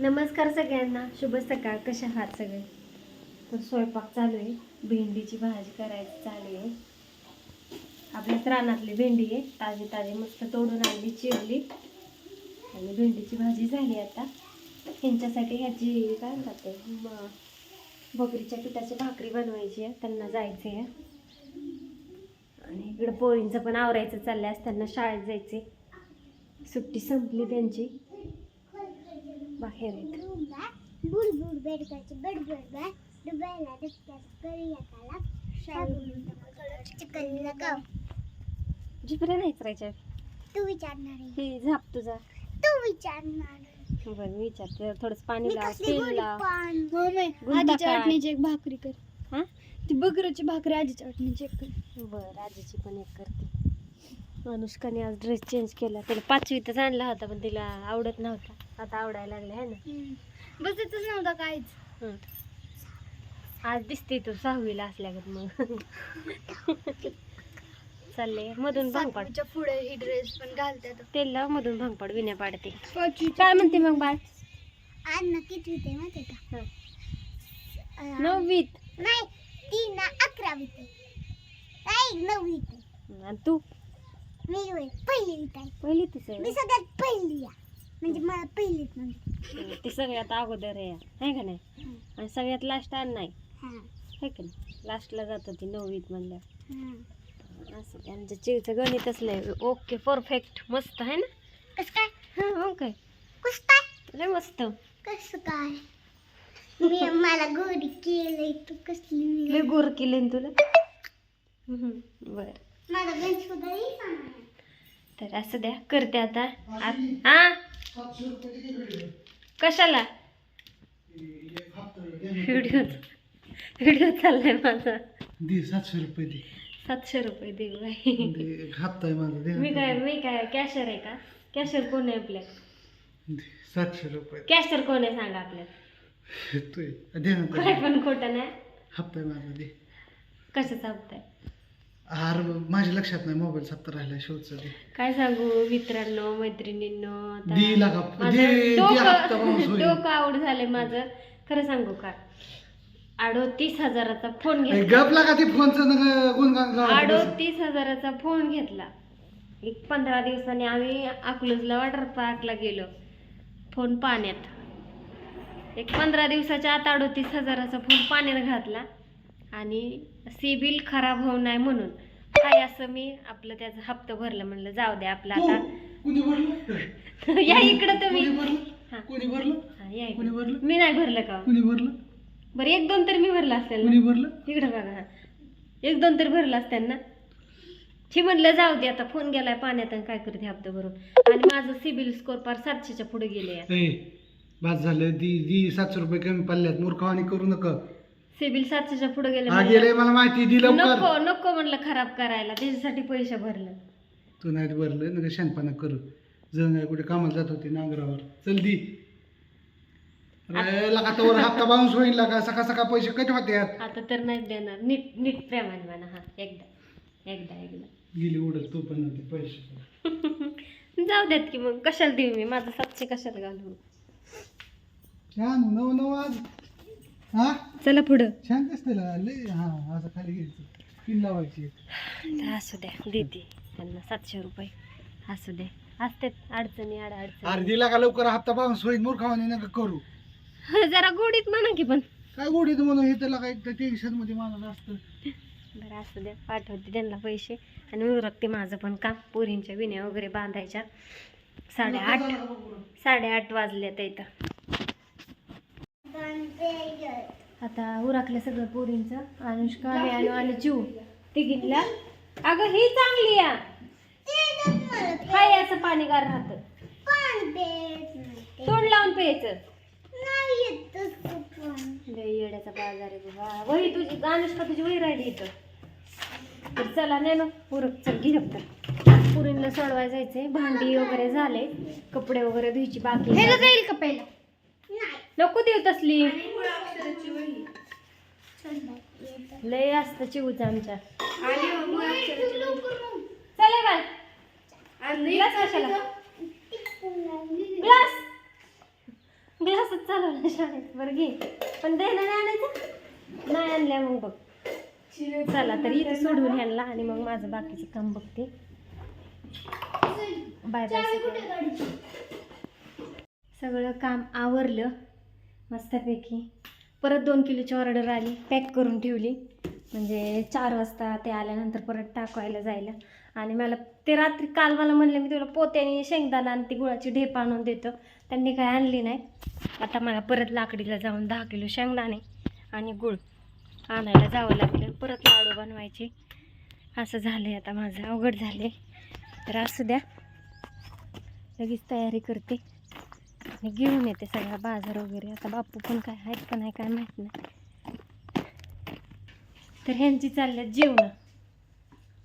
नमस्कार सगळ्यांना. शुभ सकाळ. कशा आहात सगळे? तर स्वयंपाक चालू आहे. भेंडीची भाजी करायची चालू आहे. आपल्याच रानातली भेंडी आहे. ताजी ताजी मस्त तोडून आणली चिरली. आणि भेंडीची भाजी झाली आता. ह्यांच्यासाठी ह्याची काय म्हणतात ते? बकरीच्या पिठाची भाकरी बनवायची आहे. त्यांना जायचं आहे आणि इकडं पोळींचं पण आवरायचं चाललं आज त्यांना शाळेत जायचे सुट्टी संपली त्यांची. लगाव जिपऱ्या नाही करायच्या तू विचारणार आहे हे झाप तुझा. तू विचारणार आहे. बरं विचार थोडंच पाणी लाव तेल लाव? वाटणीची एक भाकरी कर. हा? ती बकरीची भाकरी आजीच्या वाटणीची एक कर. बरं आजीची पण एक करते. अनुष्काने आज ड्रेस चेंज केला. तिला पाचवीतच आणला होता पण तिला आवडत नव्हता. आता आवडायला लागला आहे ना? बस तिथंच नव्हता काहीच. हं. आज दिसते तू सहावीला असल्यागत मग. चालले मधून भांग पाड सातवीच्या पुढे ही ड्रेस पण घालतात तेल लाव मधून भांग पाड विण्या पाडते. काय म्हणते मग बाळ? आज ना किती होते माहिती का? हं. अं, नववीत. नाही ती ना अकरावीत. नाही नववीत. आणि तू? मी होय पहिलीत आहे. पहिली तीच मी सगळ्यात पहिली आहे. म्हणजे मला म्हणते ती सगळ्यात अगोदर आहे. आहे का नाही. आणि सगळ्यात लास्ट आण नाही. हां. आहे का नाही? लास्टला जात होती नववीत म्हणल्या हां. असं ते आमच्या चिवचं गणितच लय ओके परफेक्ट मस्त आहे ना? कसं काय? हां काय? कसं काय? लय मस्त. कसं काय? मी मला गोडी केलंय तू कसली लय गोर केले तुला? बरं. मला गणपती तर असं द्या. करते आता. आत- हा कशाला? व्हिडिओ व्हिडिओ चाललाय माझा. दे सातशे रुपये दे. सातशे रुपये बाई. दे एक हप्ता आहे माझा दे मी काय मी काय कॅशर आहे का? कॅशर कोण आहे आपल्या दे, सातशे रुपये. कॅशर कोण आहे सांगा आपल्या तू दे ना काय. पण खोटं नाही. हप्ता आहे माझा दे. कसं चालतंय आर माझ्या लक्षात नाही मोबाईल सप्ताह राहिला शेवटचा काय सांगू मित्रांनो मैत्रिणींनो आता दे लागा माझं दे दे हप्ता माणूस डोकं होईल डोकं आवड झालंय माझं. खरं सांगू का? अडोतीस हजाराचा फोन घेतला. गप लागा ते फोनचं नका गुणगान गावात बस. अडोतीस हजाराचा फोन घेतला. एक पंधरा दिवसांनी आम्ही अकलूजला वॉटर पार्कला गेलो. फोन पाण्यात. एक पंधरा दिवसाच्या आत अडोतीस हजाराचा फोन पाण्यात घातला. आणि सिबिल खराब होऊ नये म्हणून. काय असं मी आपलं त्याचा हप्ता भरलं म्हणलं जाऊ द्या आपलं आता. या इकडं तुम्ही. कोणी भरलं? हा. कोणी भरलं? हा, या कोणी इकडं. भरलं? मी नाही भरलं का? कोणी भरलं? बरं एक दोन तरी मी भरलं असेल कोणी ना भरलं? इकडे बघा. हा एक दोन तरी भरलं असतं ना. शी म्हणलं जाऊ दे आता फोन गेलाय पाण्यात आणि काय करते हप्ता भरून. आणि माझं सिबिल स्कोर पार सातशेच्या पुढे गेले ए झालं. दी दी सातशे रुपये कमी पडल्यात. मूर्खवाणी करू नका. सिबिल सातशेच्या पुढे गेले हा मला माहिती दी लवकर. नको नको म्हणलं खराब करायला त्याच्यासाठी पैसे भरलं. तू नाही भरलं नका शानपणा करू. जण काय कुठे कामाला जात होती नांगरावर. चल दी. अरे लका तवर हप्ता बाउन्स होईल लका सकाळ सकाळ पैसे कधी होते आता तर नाही देणार. नीट नीट प्रेमाने म्हणा हा एकदा एकदा एकदा. गेली उडत तू पण पैसे. जाऊ देत की मग. कशाला देऊ मी? माझं सातशे कशाला घालू? छान नऊ नऊ आज. हा? चला पुढं. छान दिसते लय हा असं खाली घ्यायचं. पिन लावायची तर असू द्या देते. त्यांना सातशे रुपये. असू दे असते अडचणी आड अडचणी. दिला का लवकर हप्ता बाउन्स होईल मूर्खवाणी नका करू. जरा गोडीत म्हणा की पण. काय गोडी म्हणून हे त्याला काय टेन्शनमध्ये मला असतं. बरं असू द्या. पाठवते त्यांना पैसे. आणि उरकते माझं पण काम. पोरींच्या विण्या वगैरे बांधायच्या. साडेआठ साडेआठ वाजल्यात इथं. आता उराकलं सगळं पोरींचं. अनुष्का आणि आणि चिव तिघीतला अगं ही चांगली या काय असं पाणी गार राहतं. तोंड लावून प्यायचं. लय येड्याचा बाजार आहे बाबा. वही तुझी अनुष्का तुझी वही राहिली इथं. तर चला नाही ना उरक चल घे तर पुरींना सोडवाय जायचंय. भांडी वगैरे झाले. कपडे वगैरे धुयची बाकी ह्याला जाईल का पहिला? नको देऊ तसली. लय असतं चिवचं आमच्या. चले बाय ग्लास कशाला? ग्लास. ग्लासच चालवला शाळेत. बरं घे. पण द्यायला नाही आणायचं? नाही आणल्या मग बघ. चला तर इथे सोडून ह्यांना आणि मग माझं बाकीचं काम बघते. Bye bye. सगळं काम आवरलं. मस्तपैकी. परत दोन किलोची ऑर्डर आली. पॅक करून ठेवली. म्हणजे चार वाजता ते आल्यानंतर परत टाकवायला जायला. आणि मला ते रात्री काल मला म्हणले मी तुला पोत्याने शेंगदाणा आणि ती गुळाची ढेप आणून देतो. त्यांनी काय आणली नाही. आता मला परत लाकडीला जाऊन दहा किलो शेंगदाणे आणि गुळ आणायला जावं लागलं. परत लाडू बनवायचे. असं झालं आता माझं. अवघड झाले तर असू द्या. लगेच तयारी करते. आणि घेऊन येते सगळा बाजार वगैरे. आता बापू पण काय आहेत का नाही काय माहीत नाही. तर ह्यांची चालल्यात जेवण.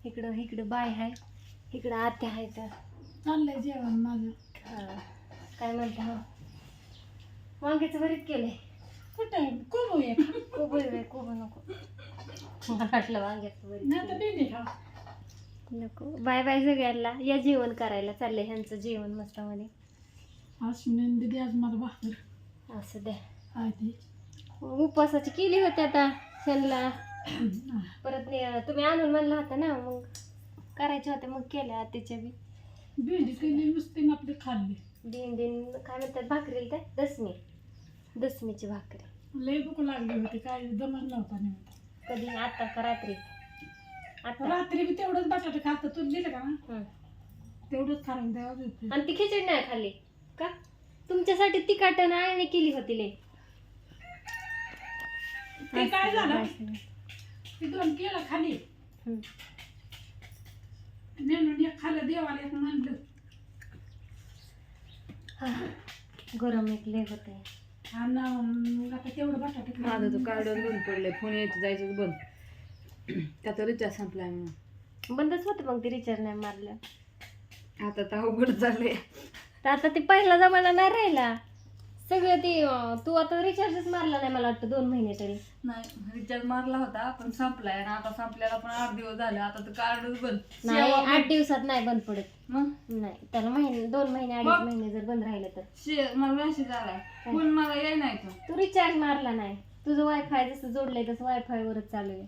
इकडं इकडं बाय आहे इकडं आत्या आहे तर. चाललंय जेवण माझं. काय म्हणता वांग्याचं भरीत केलंय. कुठं कोबू आहे कोबू आहे कोबू नको. मला वाटलं वांग्याचं खा नको. बाय बाय सगळ्यांना. या जेवण करायला चाललंय ह्यांचं जेवण मस्तामध्ये. अश्विन दिदी आज मला भाकर. असं द्या ती. उपवासाची केली होती आता त्यांना परत ने- तुम्ही आणून म्हणला होता ना मग करायचे होते मग केल्या आत्याच्या बी. भेंडी केली नुसती ना आपली खाल्ली. दिन दिन काय म्हणतात भाकरी त्या दसमी. दसमीची भाकरी. लय भूक लागली होती काय दमच नव्हता निमित्त कधी आता का रात्री? आता. रात्री बी तेवढंच बटाटे खात तू दिलं का ना. तेवढंच तेव्हा झोपली. आणि ती खिचडी नाही खाल्ली? का? तुमच्यासाठी तिखट आळणी केली होती ले ते काय झालं? ती दोन केलं खाली. हं. नेणून एक खाल्लं देवाला एक म्हणलं. हा. गरम एक लय होते आणि मग आता तेवढं बटाटे. माझं तर कार्ड बंद पडलंय. फोन यायचं जायचं बंद. त्याचा रिचार्ज संपलाय म्हणून. बंदच होतं मग ती रिचार्ज नाही मारलं. आता तर अवघड झालंय. तर आता ते पहिला जमाना नाही राहिला. सगळं ते अं, तू आता रिचार्जच मारला नाही मला वाटतं दोन महिने तरी. नाही रिचार्ज मारला होता पण संपलाय आणि आता संपल्याला पण आठ दिवस झाले आता तर कार्डच बंद. नाही सेवा आठ दिवसात नाही बंद पडत. मग? नाही त्याला महिने दोन महिने अडीच मग? महिने जर बंद राहिलं तर. शे मला मेसेज आलाय. फोन मला याय नाही तो तू रिचार्ज मारला नाही. तुझं वायफाय जसं जोडलंय तसं वायफाय वरच चालू आहे.